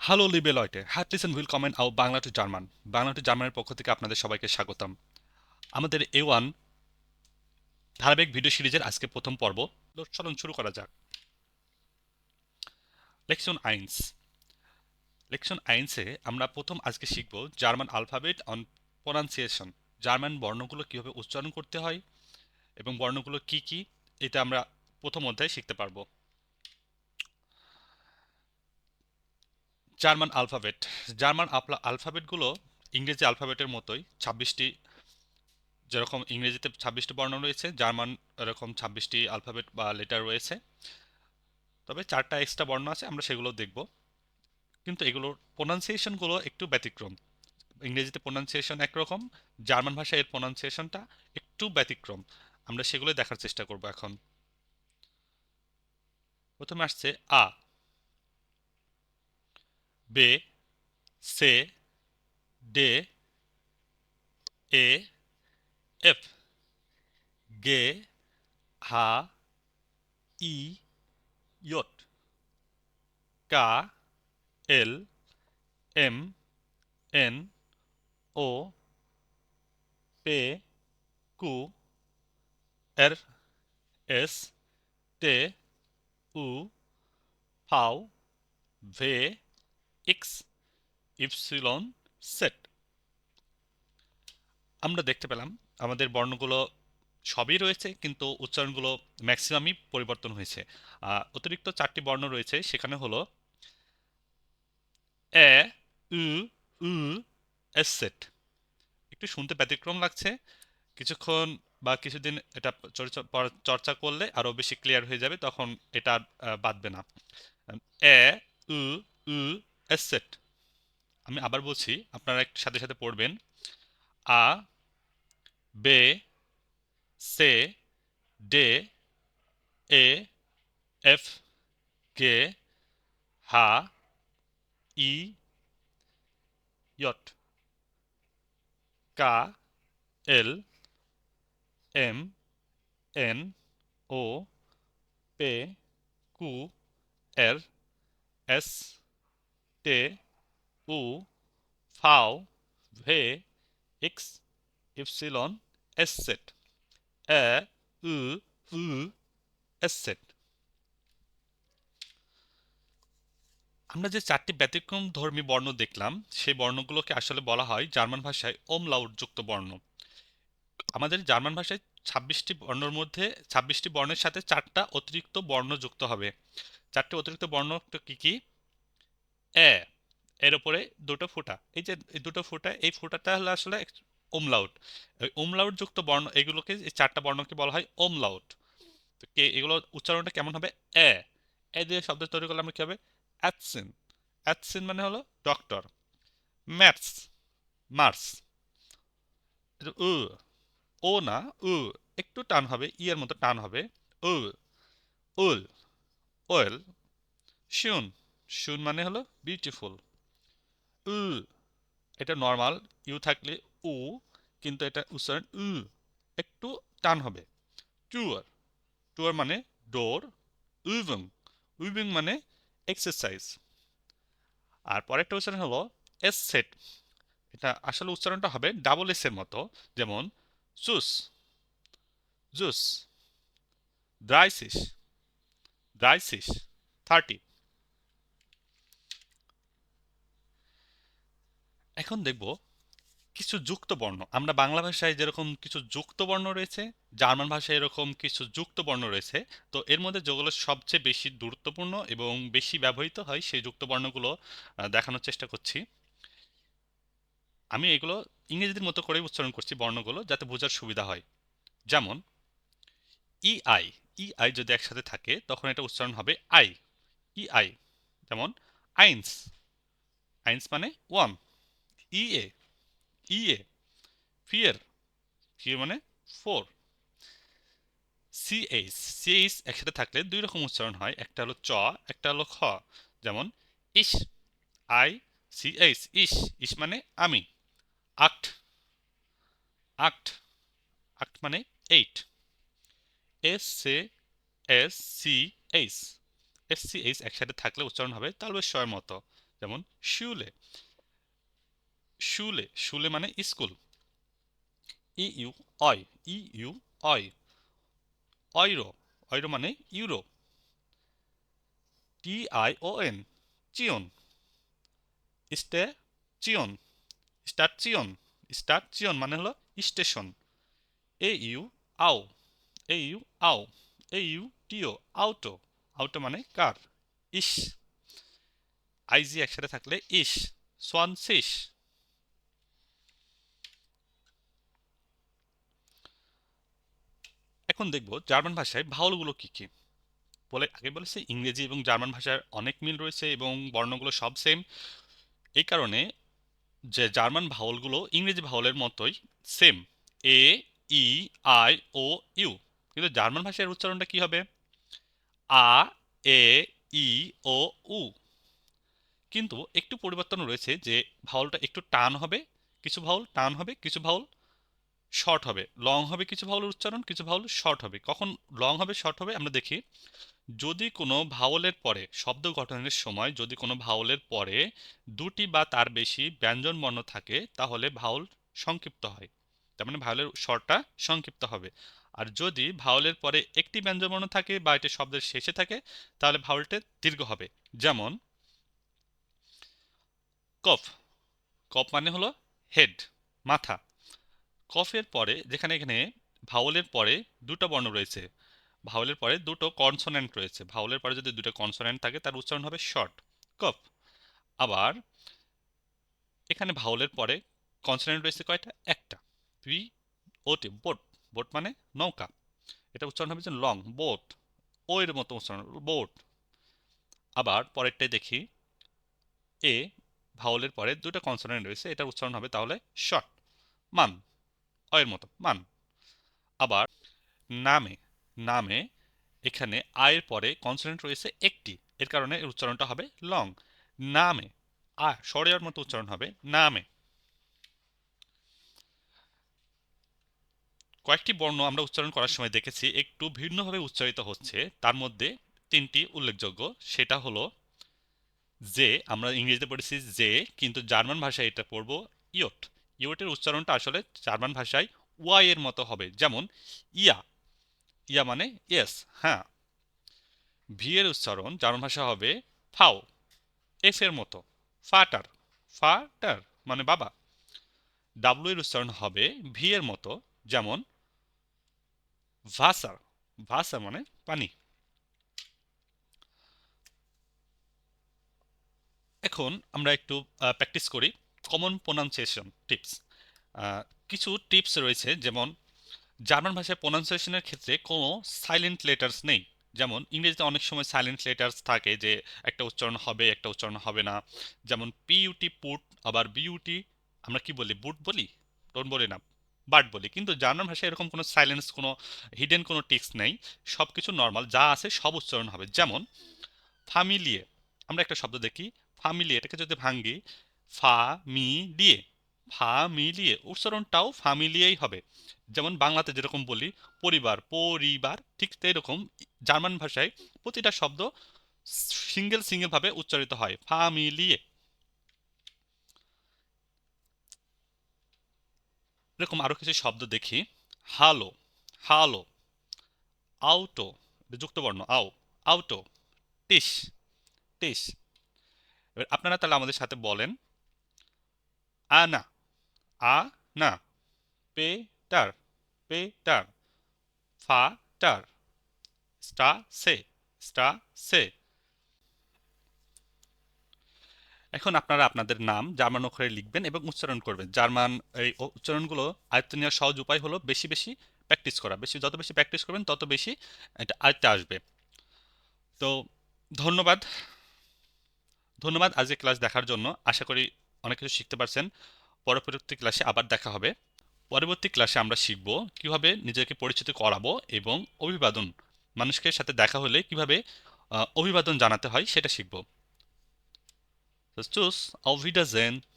Hello লিবে লয়টে হ্যাট লিসেন উইল কমেন্ট আও Bangla to German Bangla to জার্মানের পক্ষ থেকে আপনাদের সবাইকে স্বাগতম। আমাদের এ ওয়ান ধারাবাহিক ভিডিও সিরিজের আজকে প্রথম পর্ব। চলুন শুরু করা যাক। লেকশন আইন্স লেকশন আইন্সে আমরা প্রথম আজকে শিখব German alphabet on pronunciation German বর্ণগুলো কীভাবে উচ্চারণ করতে হয় এবং বর্ণগুলো কি কি, এটা আমরা প্রথম অধ্যায়ে শিখতে পারব। জার্মান আলফাবেট জার্মান আলফাবেটগুলো ইংরেজি আলফাবেটের মতোই, ছাব্বিশটি, যেরকম ইংরেজিতে ছাব্বিশটি বর্ণ রয়েছে, জার্মান এরকম ছাব্বিশটি আলফাবেট বা লেটার রয়েছে। তবে চারটা এক্সট্রা বর্ণ আছে, আমরা সেগুলো দেখব। কিন্তু এগুলোর প্রোনাউন্সিয়েশনগুলো একটু ব্যতিক্রম। ইংরেজিতে প্রোনাউন্সিয়েশন একরকম, জার্মান ভাষায় এর প্রোনাউন্সিয়েশনটা একটু ব্যতিক্রম। আমরা সেগুলো দেখার চেষ্টা করব এখন। প্রথমে আসছে আ। B, C, D, E, F, G, H, I, J, K, L, M, N, O, P, Q, R, S, T, U, V, W, X, Y, Z. এক্স ইপসিলন সেট আমরা দেখতে পেলাম আমাদের বর্ণগুলো সবই রয়েছে, কিন্তু উচ্চারণগুলো ম্যাক্সিমামই পরিবর্তন হয়েছে। অতিরিক্ত চারটি বর্ণ রয়েছে, সেখানে হলো এ, উ উ, এস, সেট। একটু শুনতে ব্যতিক্রম লাগছে। কিছুক্ষণ বা কিছুদিন এটা চর্চা করলে আরও বেশি ক্লিয়ার হয়ে যাবে, তখন এটা বাদবে না। এ, উ উ অ্যাসেট আমি আবার বলছি, আপনারা একটু সাথে সাথে পড়বেন। আ, বে, সে, ডে, এ, এফ, গে, হা, ই ইয়ট কা, এল, এম, এন, ও, পে, কু, এর, এস T, U, V, V, X, Y, Z. Ä, U, U, Z. আমরা যে চারটি ব্যতিক্রম ধর্মী বর্ণ দেখলাম সেই বর্ণগুলোকে আসলে বলা হয় জার্মান ভাষায় ওম যুক্ত বর্ণ আমাদের জার্মান ভাষায় ছাব্বিশটি বর্ণের মধ্যে ছাব্বিশটি বর্ণের সাথে চারটা অতিরিক্ত বর্ণ যুক্ত হবে চারটি অতিরিক্ত বর্ণ কি কি এ, এর উপরে দুটো ফুটা। এই যে দুটো ফুটা, এই ফুটাটা হলো আসলে ওমলাউট। ওই ওমলাউট যুক্ত বর্ণ, এগুলোকে এই চারটা বর্ণকে বলা হয় ওমলাউট। তো কে, এগুলো উচ্চারণটা কেমন হবে? এ। এ দিয়ে শব্দ তৈরি করলে আমরা কি হবে? অ্যাটসিন অ্যাটসিন মানে হলো ডক্টর। ম্যাথস। মার্স। উ। ও না, উ। একটু টান হবে ইয়ের মতো টান হবে। উ। উল। ওয়েল। শুন শুন মানে হলো বিউটিফুল উ, এটা নর্মাল ইউ থাকলে উ, কিন্তু এটা উচ্চারণ উ, একটু টান হবে। টুয়ার টুয়ার মানে ডোর উইভিং উইভিং মানে এক্সারসাইজ আর পরেরটা উচ্চারণ হলো এস সেট এটা আসলে উচ্চারণটা হবে ডাবল এস এর মতো, যেমন জুস জুস ড্রাইসিস ড্রাইসিস থার্টি এখন দেখব কিছু যুক্ত বর্ণ আমরা বাংলা ভাষায় যেরকম কিছু যুক্ত বর্ণ রয়েছে, জার্মান ভাষায় এরকম কিছু যুক্ত বর্ণ রয়েছে, তো এর মধ্যে যেগুলো সবচেয়ে বেশি গুরুত্বপূর্ণ এবং বেশি ব্যবহৃত হয়, সেই যুক্ত বর্ণগুলো দেখানোর চেষ্টা করছি। আমি এগুলো ইংরেজির মতো করেই উচ্চারণ করছি বর্ণগুলো, যাতে বোঝার সুবিধা হয়। যেমন ই আই ই আই যদি একসাথে থাকে, তখন এটা উচ্চারণ হবে আই। ই আই যেমন, আইন্স। আইন্স মানে one EA EA, fear fear মানে ফোর। সিএইচ সিএইচ একসাথে থাকলে দুই রকম উচ্চারণ হয়, একটা হলো চ, একটা হলো খ। যেমন ইস আই, সিএইচ ইস ইস মানে আমি। আট আট আট মানে এইট। এস, সে, S C H S C H একসাথে থাকলে উচ্চারণ হবে তালবেশ্বরের মতো, যেমন শুলে। শুলে শুলে মানে স্কুল। ই ইউ অয় ই ইউ অয় অয়রো অয়রো মানে euro T I O N Sion স্টে চিয়ন স্টার্ট চিয়ন স্টার্ট চিয়ন মানে হলো স্টেশন এ ইউ আও এ ইউ আও এ ইউ টিও আউটো আউটো মানে কার ইস। আইজি একসাথে থাকলে ইস সোয়ান এখন দেখব? জার্মান ভাষায় ভাওলগুলো কী কী? বলে, আগে বলেছে, ইংরেজি এবং জার্মান ভাষার অনেক মিল রয়েছে এবং বর্ণগুলো সব সেম এই কারণে যে জার্মান ভাওলগুলো ইংরেজি ভাওলের মতোই same A, E, I, O, U. কিন্তু জার্মান ভাষার উচ্চারণটা কি হবে? আ, এ, ই, ও, উ। কিন্তু একটু পরিবর্তন রয়েছে যে ভাওলটা একটু টান হবে, কিছু ভাওল টান হবে, কিছু ভাওল শর্ট হবে। লং হবে কিছু ভাওলের উচ্চারণ, কিছু ভাউল শর্ট হবে। কখন লং হবে শর্ট হবে, আমরা দেখি, যদি কোনো ভাওলের পরে, শব্দ গঠনের সময় যদি কোনো ভাওলের পরে দুটি বা তার বেশি ব্যঞ্জন বর্ণ থাকে, তাহলে ভাউল সংক্ষিপ্ত হয়। তার মানে ভাওলের স্বরটা সংক্ষিপ্ত হবে। আর যদি ভাওলের পরে একটি ব্যঞ্জনবর্ণ থাকে বা এটি শব্দের শেষে থাকে, তাহলে ভাওলটা দীর্ঘ হবে। যেমন, কফ। কফ মানে হলো হেড মাথা। কফের পরে, যেখানে এখানে ভাওলের পরে দুটো বর্ণ রয়েছে। ভাওলের পরে দুটো কনসোনেন্ট রয়েছে। ভাওলের পরে যদি দুটো কনসোনেন্ট থাকে, তার উচ্চারণ হবে শর্ট কফ। আবার এখানে ভাওলের পরে কনসোনেন্ট রয়েছে কয়টা? একটা। পি ওটি বোট বোট মানে নৌকা। এটা উচ্চারণ হবে যে লং বোট ও এর মতো উচ্চারণ বোট আবার পরেরটাই দেখি, এ ভাওলের পরে দুটো কনসোনেন্ট রয়েছে, এটার উচ্চারণ হবে তাহলে শর্ট মান অয়ের মতো, মান। আবার নামে নামে এখানে আয়ের পরে কনসোনেন্ট রয়েছে একটি, এর কারণে এর উচ্চারণটা হবে লং নামে, আ সরেয়ার মতো উচ্চারণ হবে নামে। কয়েকটি বর্ণ আমরা উচ্চারণ করার সময় দেখেছি, একটু ভিন্নভাবে উচ্চারিত হচ্ছে। তার মধ্যে তিনটি উল্লেখযোগ্য, সেটা হলো যে, আমরা ইংরেজিতে পড়েছি যে, কিন্তু জার্মান ভাষায় এটা পড়ব ইয়ট। ইয়টের উচ্চারণটা আসলে জার্মান ভাষায় ওয়াই এর মতো হবে। যেমন, ইয়া। ইয়া মানে ইয়েস হ্যাঁ। ভি এর উচ্চারণ জার্মান ভাষা হবে ফাও। এফ এর মতো। ফাটার। ফাটার মানে বাবা। ডাব্লু এর উচ্চারণ হবে ভি এর মতো। যেমন ভাসার ভাসা মানে পানি। এখন আমরা একটু প্র্যাকটিস করি। কমন প্রোনাউন্সিয়েশন টিপস কিছু টিপস রয়েছে, যেমন জার্মান ভাষায় প্রোনাউন্সিয়েশনের ক্ষেত্রে কোনো সাইলেন্ট লেটার্স নেই। যেমন ইংরেজিতে অনেক সময় সাইলেন্ট লেটার্স থাকে যে একটা উচ্চারণ হবে, একটা উচ্চারণ হবে না। যেমন পিইউটি পুট আবার বিউটি আমরা কি বলি? বুট বলি? টোন বলি না। বাট বলি। কিন্তু জার্মান ভাষায় এরকম কোনো সাইলেন্স কোনো হিডেন কোনো টিক্স নেই। সব কিছু নর্মাল যা আছে সব উচ্চারণ হবে। যেমন ফামিলিয়ে আমরা একটা শব্দ দেখি। ফামিলি এটাকে যদি ভাঙ্গি ফা, মি লিয়ে ফা মিলিয়ে উচ্চারণটাও ফামিলিয়েই হবে। যেমন বাংলাতে যেরকম বলি, পরিবার পরিবার, ঠিক এরকম জার্মান ভাষায় প্রতিটা শব্দ সিঙ্গেল সিঙ্গেল ভাবে উচ্চারিত হয় ফামিলিয়ে এরকম আরও কিছু শব্দ দেখি। হালো হালো। আউটো যুক্তবর্ণ, আও। আউটো, টিস টিস। এবার আপনারা তাহলে আমাদের সাথে বলেন আ না পেটার পেটার ফাটার স্টা সে স্টা সে এখন আপনারা আপনাদের নাম জার্মান অক্ষরে লিখবেন এবং উচ্চারণ করবেন। জার্মান এই উচ্চারণগুলো আয়ত্ত নেওয়ার সহজ উপায় হলো বেশি বেশি প্র্যাকটিস করা। বেশি যত বেশি প্র্যাকটিস করবেন, তত বেশি এটা আয়ত্তে আসবে। তো ধন্যবাদ। ধন্যবাদ আজকে ক্লাস দেখার জন্য। আশা করি অনেক কিছু শিখতে পারছেন। পরবর্তী ক্লাসে আবার দেখা হবে। পরবর্তী ক্লাসে আমরা শিখব কীভাবে নিজেকে পরিচিত করাবো এবং অভিবাদন, মানুষকে সাথে দেখা হলে কীভাবে অভিবাদন জানাতে হয় সেটা শিখব। চুস অভিডা Wiedersehen.